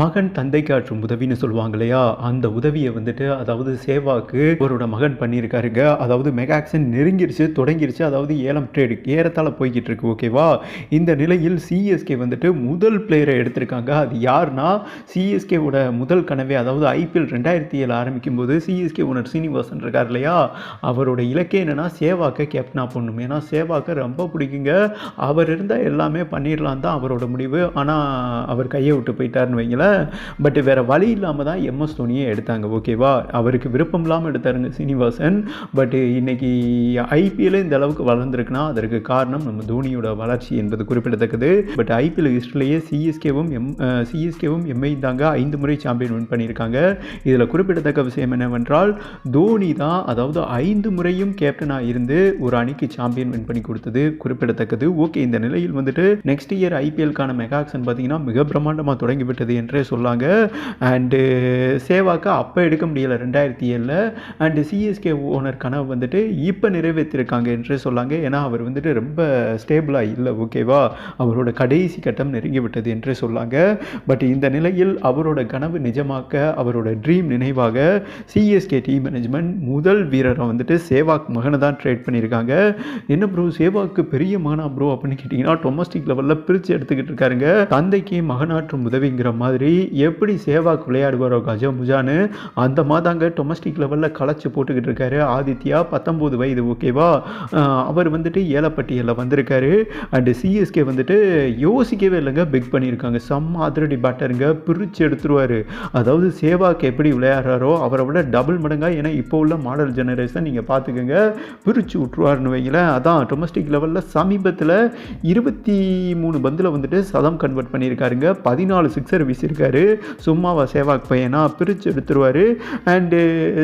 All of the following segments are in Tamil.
மகன் தந்தைக்கு ஆற்றும் உதவின்னு சொல்லுவாங்க இல்லையா அந்த உதவியை வந்துட்டு அதாவது சேவாக்கு அவரோட மகன் பண்ணியிருக்காருங்க. அதாவது மெகாக்சன் நெருங்கிருச்சு தொடங்கிருச்சு. அதாவது ஏலம் ட்ரேடு ஏறத்தால் போய்கிட்டு இருக்கு ஓகேவா இந்த நிலையில் சிஎஸ்கே வந்துட்டு முதல் பிளேயரை எடுத்திருக்காங்க. அது யார்னா சிஎஸ்கேவோட முதல் கனவே அதாவது ஐபிஎல் ரெண்டாயிரத்தி ஏழு ஆரம்பிக்கும் போது சிஎஸ்கே ஓனர் சீனிவாசன் இருக்கார் இல்லையா? அவரோட இலக்கே என்னன்னா சேவாக்கை கேப்டனாக பண்ணணும் ஏன்னா சேவாக்கை ரொம்ப பிடிக்குங்க. அவர் இருந்தால் எல்லாமே பண்ணிடலாம் தான் அவரோட முடிவு. ஆனால் அவர் கையை விட்டு போயிட்டாருன்னு வைங்களேன். பட் வேறு வழி இல்லாமல் தான் எம்எஸ் தோனியை எடுத்தாங்க ஓகேவா அவருக்கு விருப்பம் இல்லாமல் எடுத்தாருங்க சீனிவாசன். பட் இன்னைக்கு ஐபிஎல் இந்த அளவுக்கு வளர்ந்துருக்குன்னா அதற்கு காரணம் நம்ம தோனியோட வளர்ச்சி என்பது குறிப்பிடத்தக்கது. பட் ஐபிஎல் ஹிஸ்ட்ரிலேயே சிஎஸ்கேவும் எம் சிஎஸ்கேவும் எம்ஐ தாங்க ஐந்து முறை சாம்பியன் வின் பண்ணியிருக்காங்க. இதில் குறிப்பிடத்தக்க விஷயம் என்னவென்றால் தோனி தான் அதாவது ஐந்து முறையும் கேப்டனாக இருந்து ஒரு அணிக்கு சாம்பியன் வின் பண்ணி கொடுத்தது குறிப்பிடத்தக்கது. ஓகே இந்த நிலையில் வந்துட்டு நெக்ஸ்ட் இயர் ஐபிஎல்கான மெகாக்சன் பார்த்தீங்கன்னா மிக பிரம்மாண்டமாக தொடங்கிவிட்டது என்றே சொல்லாங்க. அண்டு uh, சேவாக்கு அப்போ எடுக்க முடியலை ரெண்டாயிரத்தி ஏழில். அண்டு சிஎஸ்கே ஓனர் கனவு வந்துட்டு இப்போ நிறைவேற்றிருக்காங்க என்றே சொல்லாங்க. ஏன்னா அவர் வந்துட்டு ரொம்ப ஸ்டேபிளாக இல்லை ஓகேவா அவரோட கடைசி கட்டம் நெருங்கி விட்டது என்றே சொல்லாங்க. பட் இந்த நிலையில் அவரோட கனவு நிஜமாக்க அவரோட ட்ரீம் நினைவாக சிஎஸ்கே டீம் மேனேஜ்மெண்ட் முதல் வீரரை வந்துட்டு சேவாக் மகனை தான் ட்ரேட் பண்ணியிருக்காங்க. என்ன ப்ரோ சேவாக்கு பெரிய மகனா ப்ரோ அப்படின்னு கேட்டிங்கன்னா டொமஸ்டிக் லெவலில் பிரித்து எடுத்துக்கிட்டு இருக்காருங்க. தந்தைக்கு மகனாற்றும் உதவிங்கிற மாதிரி எப்படி சேவாக் விளையாடுவாரோ கஜா முஜானு அந்த மாதாங்க டொமஸ்டிக் லெவலில் களைச்சி போட்டுக்கிட்டு இருக்காரு. ஆதித்யா பத்தொம்போது வயது ஓகேவா அவர் வந்துட்டு ஏலப்பட்டியலில் வந்திருக்காரு. அண்டு சிஎஸ்கே வந்துட்டு யோசிக்கவே இல்லைங்க பிக் பண்ணியிருக்காங்க. செம்ம அதிரடி பேட்டருங்க பிரித்து எடுத்துருவார். அதாவது சேவாக்கு எப்படி விளையாடுறாரோ அவரை விட டபுள் மடங்கா ஏன்னா இப்போ உள்ள மாடல் ஜெனரேஷன் நீங்கள் பார்த்துக்கோங்க பிரித்து விட்ருவாருன்னு வைங்களேன். அதான் டொமஸ்டிக் லெவலில் சமீபத்தில் இருபத்தி மூணு பந்தில் வந்துட்டு சதம் கன்வெர்ட் பண்ணியிருக்காருங்க. பதினாலு சிக்ஸர் வச்சுருக்காரு. சும்மாவா சேவாக் பையனா பிரித்து எடுத்துருவார். அண்டு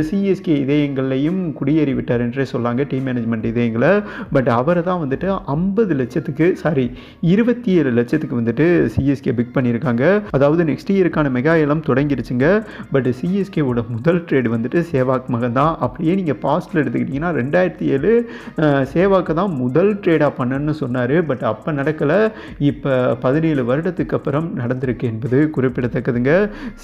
சிஎஸ்கே uh, இதயங்கள்லையும் குடியேறி விட்டார் என்றே சொல்லாங்க டீம் மேனேஜ்மெண்ட் இதயங்களை. பட் அவரை தான் வந்துட்டு ஐம்பது லட்சத்துக்கு சாரி இருபத்தி ஏழு லட்சத்துக்கு வந்துட்டு சிஎஸ்கே பிக் பண்ணியிருக்காங்க. அதாவது நெக்ஸ்ட் இயருக்கான மெகா ஏலம் தொடங்கிருச்சுங்க. பட் சிஎஸ்கேவோட முதல் ட்ரேடு வந்துட்டு சேவாக் மகன் தான். அப்படியே நீங்கள் பாஸ்டில் எடுத்துக்கிட்டிங்கன்னா ரெண்டாயிரத்தி ஏழு சேவாக்கு தான் முதல் ட்ரேடாக பண்ணணும்னு சொன்னார். பட் அப்போ நடக்கலை. இப்போ பதினேழு வருடத்துக்கு அப்புறம் நடந்திருக்கு என்பது குறிப்பிடத்தக்கதுங்க.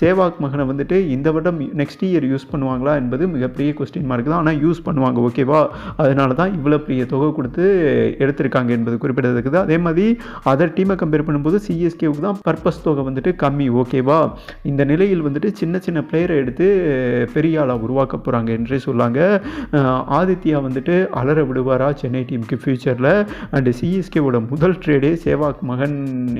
சேவாக் மகனை வந்துட்டு இந்த வருடம் நெக்ஸ்ட் இயர் யூஸ் பண்ணுவாங்களா என்பது மிகப்பெரிய கொஸ்டின் மார்க் தான். ஆனால் யூஸ் பண்ணுவாங்க ஓகேவா அதனால தான் இவ்வளோ பெரிய தொகை கொடுத்து எடுத்திருக்காங்க என்பது குறிப்பிடத்தக்கது. அதே மாதிரி அதர் டீமை கம்பேர் பண்ணும்போது சிஎஸ்கேவுக்கு தான் பர்பஸ் தொகை வந்துட்டு கம்மி ஓகேவா இந்த நிலையில் வந்துட்டு சின்ன சின்ன பிளேயரை எடுத்து பெரிய ஆளாக உருவாக்க போகிறாங்க என்றே சொல்லாங்க. ஆதித்யா வந்துட்டு அலற விடுவாரா சென்னை டீமுக்கு ஃப்யூச்சரில் அண்டு சிஎஸ்கேவோட முதல் ட்ரேடே சேவாக் மகன்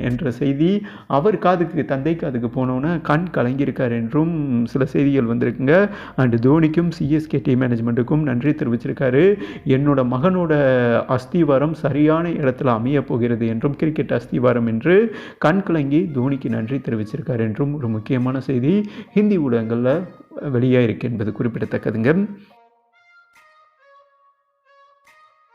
என்ற செய்தி. அவர் காதுக்கு தந்தை காதுக்கு போனோன்னே கண் கலங்கியிருக்கார் என்றும் சில செய்திகள் வந்திருக்குங்க. அண்டு தோனிக்கும் சிஎஸ்கே டீம் மேனேஜ்மெண்ட்டுக்கும் நன்றி தெரிவிச்சிருக்காரு. என்னோட மகனோட அஸ்திவாரம் சரியான இடத்துல அமைய போகிறது என்றும் கிரிக்கெட் அஸ்திவாரம் என்று கண் கலங்கி தோனிக்கு நன்றி தெரிவிச்சிருக்கார் என்றும் ஒரு முக்கியமான செய்தி. ஹிந்தி ஊடகங்களில் வெளியாயிருக்கு என்பது குறிப்பிடத்தக்கதுங்க.